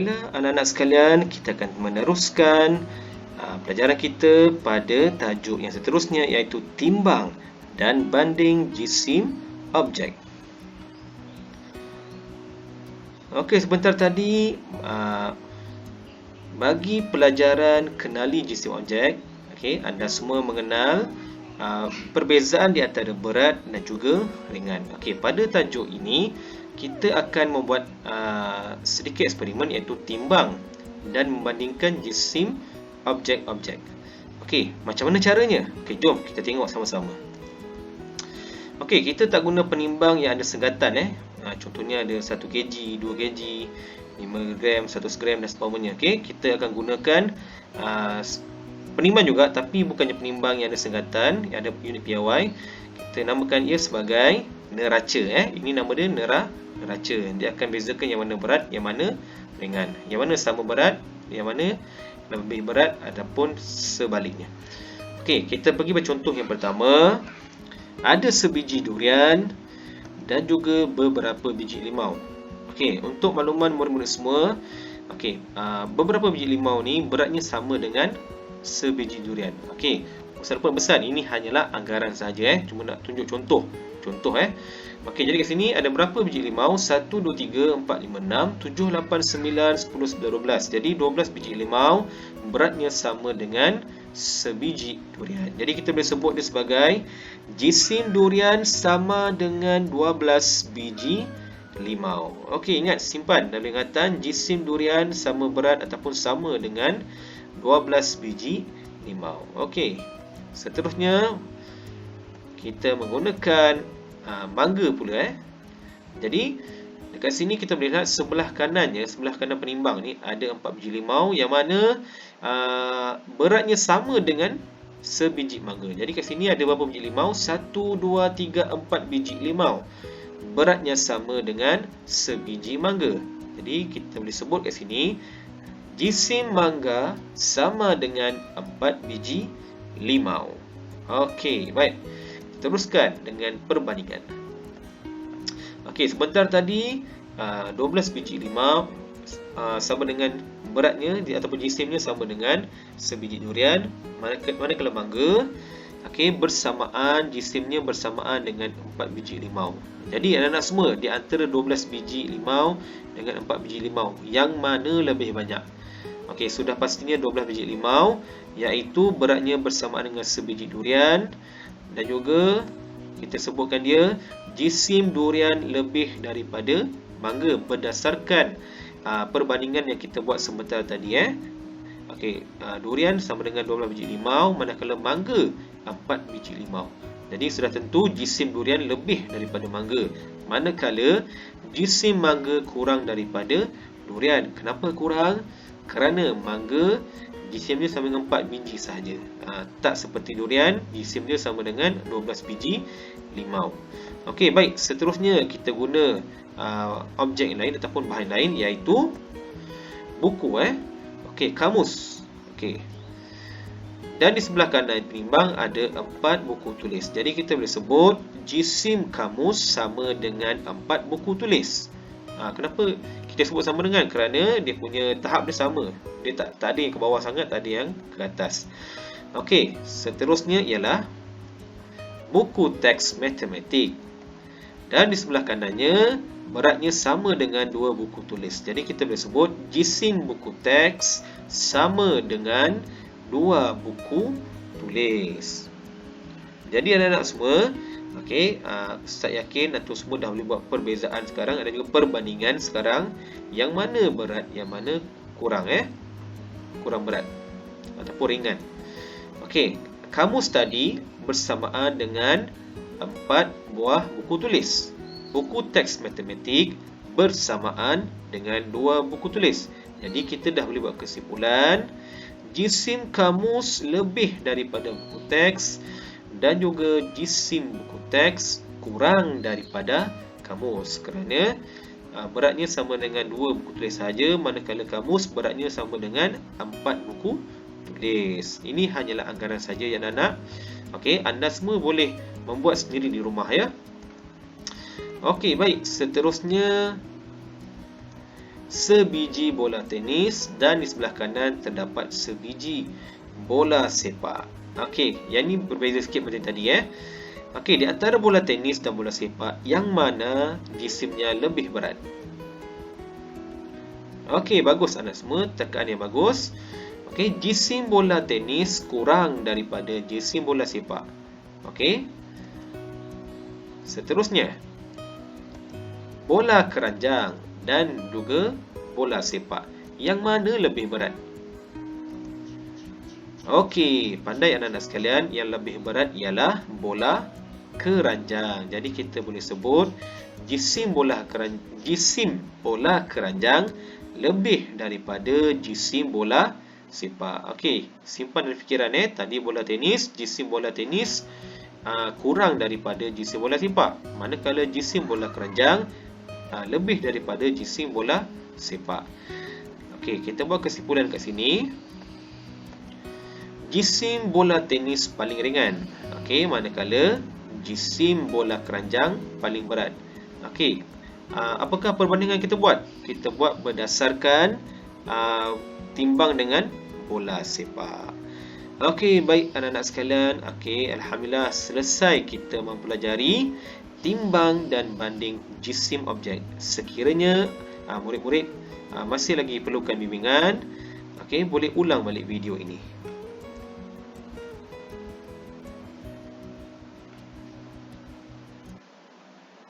baiklah anak-anak sekalian, kita akan meneruskan uh, pelajaran kita pada tajuk yang seterusnya iaitu timbang dan banding jisim objek. Okey, sebentar tadi uh, bagi pelajaran kenali jisim objek, okey, anda semua mengenal uh, perbezaan di antara berat dan juga ringan. Okey, pada tajuk ini kita akan membuat uh, sedikit eksperimen iaitu timbang dan membandingkan jisim objek-objek. Okey, macam mana caranya? Okey, jom kita tengok sama-sama. Okey, kita tak guna penimbang yang ada senggatan eh. Ha, contohnya ada 1 kg, 2 kg, 5 gram, 100 gram dan sebagainya. Okey, kita akan gunakan uh, penimbang juga tapi bukannya penimbang yang ada senggatan, yang ada unit PIY. Kita namakan ia sebagai neraca eh. Ini nama dia nera neraca. Dia akan bezakan yang mana berat, yang mana ringan. Yang mana sama berat, yang mana lebih berat ataupun sebaliknya. Okey, kita pergi pada contoh yang pertama. Ada sebiji durian dan juga beberapa biji limau. Okey, untuk makluman murid-murid semua, okey, uh, beberapa biji limau ni beratnya sama dengan sebiji durian. Okey, walaupun besar ini hanyalah anggaran saja eh, cuma nak tunjuk contoh. Contoh eh. Okey, jadi kat sini ada berapa biji limau? 1 2 3 4 5 6 7 8 9 10 11 12. Jadi 12 biji limau beratnya sama dengan sebiji durian. Jadi kita boleh sebut dia sebagai jisim durian sama dengan 12 biji limau. Okey, ingat simpan dalam ingatan jisim durian sama berat ataupun sama dengan 12 biji limau. Okey. Seterusnya kita menggunakan mangga pula eh. Jadi dekat sini kita boleh lihat sebelah kanannya, sebelah kanan penimbang ni ada 4 biji limau yang mana uh, beratnya sama dengan sebiji mangga. Jadi kat sini ada berapa biji limau? 1 2 3 4 biji limau. Beratnya sama dengan sebiji mangga. Jadi kita boleh sebut kat sini jisim mangga sama dengan 4 biji limau. Okey, baik. Teruskan dengan perbandingan. Okey, sebentar tadi 12 uh, biji limau uh, sama dengan beratnya ataupun jisimnya sama dengan sebiji durian manakala mangga okey bersamaan jisimnya bersamaan dengan 4 biji limau. Jadi anak-anak semua di antara 12 biji limau dengan 4 biji limau yang mana lebih banyak? Okey sudah pastinya 12 biji limau iaitu beratnya bersamaan dengan sebiji durian dan juga kita sebutkan dia jisim durian lebih daripada mangga berdasarkan uh, perbandingan yang kita buat sebentar tadi eh. Okey, uh, durian sama dengan 12 biji limau manakala mangga 4 biji limau. Jadi sudah tentu jisim durian lebih daripada mangga. Manakala jisim mangga kurang daripada durian. Kenapa kurang? Kerana mangga jisim dia sama dengan 4 biji sahaja. Uh, tak seperti durian, jisim dia sama dengan 12 biji limau. Okey, baik. Seterusnya kita guna uh, objek lain ataupun bahan lain iaitu buku eh. Okey, kamus. Okey. Dan di sebelah kanan penimbang ada empat buku tulis. Jadi kita boleh sebut jisim kamus sama dengan empat buku tulis. Ha, kenapa kita sebut sama dengan? Kerana dia punya tahap dia sama. Dia tak, tak ada yang ke bawah sangat, tak ada yang ke atas. Okey, seterusnya ialah buku teks matematik. Dan di sebelah kanannya beratnya sama dengan dua buku tulis. Jadi kita boleh sebut jisim buku teks sama dengan dua buku tulis. Jadi anak-anak semua, okey, uh, saya yakin atau semua dah boleh buat perbezaan sekarang ada juga perbandingan sekarang yang mana berat, yang mana kurang eh? Kurang berat ataupun ringan. Okey, kamus tadi bersamaan dengan empat buah buku tulis buku teks matematik bersamaan dengan dua buku tulis. Jadi kita dah boleh buat kesimpulan jisim kamus lebih daripada buku teks dan juga jisim buku teks kurang daripada kamus kerana uh, beratnya sama dengan dua buku tulis saja manakala kamus beratnya sama dengan empat buku tulis. Ini hanyalah anggaran saja yang anak. Okey, anda semua boleh membuat sendiri di rumah ya. Okey, baik. Seterusnya sebiji bola tenis dan di sebelah kanan terdapat sebiji bola sepak. Okey, yang ni berbeza sikit macam tadi eh. Okey, di antara bola tenis dan bola sepak, yang mana jisimnya lebih berat? Okey, bagus anak semua. Tekan yang bagus. Okey, jisim bola tenis kurang daripada jisim bola sepak. Okey. Seterusnya, bola keranjang dan juga bola sepak. Yang mana lebih berat? Okey, pandai anak-anak sekalian, yang lebih berat ialah bola keranjang. Jadi kita boleh sebut jisim bola keranjang, jisim bola keranjang lebih daripada jisim bola sepak. Okey, simpan dalam fikiran eh. Tadi bola tenis, jisim bola tenis aa, kurang daripada jisim bola sepak. Manakala jisim bola keranjang aa, lebih daripada jisim bola sepak. Okey, kita buat kesimpulan kat sini jisim bola tenis paling ringan. Okey, manakala jisim bola keranjang paling berat. Okey. Uh, apakah perbandingan kita buat? Kita buat berdasarkan uh, timbang dengan bola sepak. Okey, baik anak-anak sekalian. Okey, alhamdulillah selesai kita mempelajari timbang dan banding jisim objek. Sekiranya murid-murid uh, uh, masih lagi perlukan bimbingan, okey, boleh ulang balik video ini.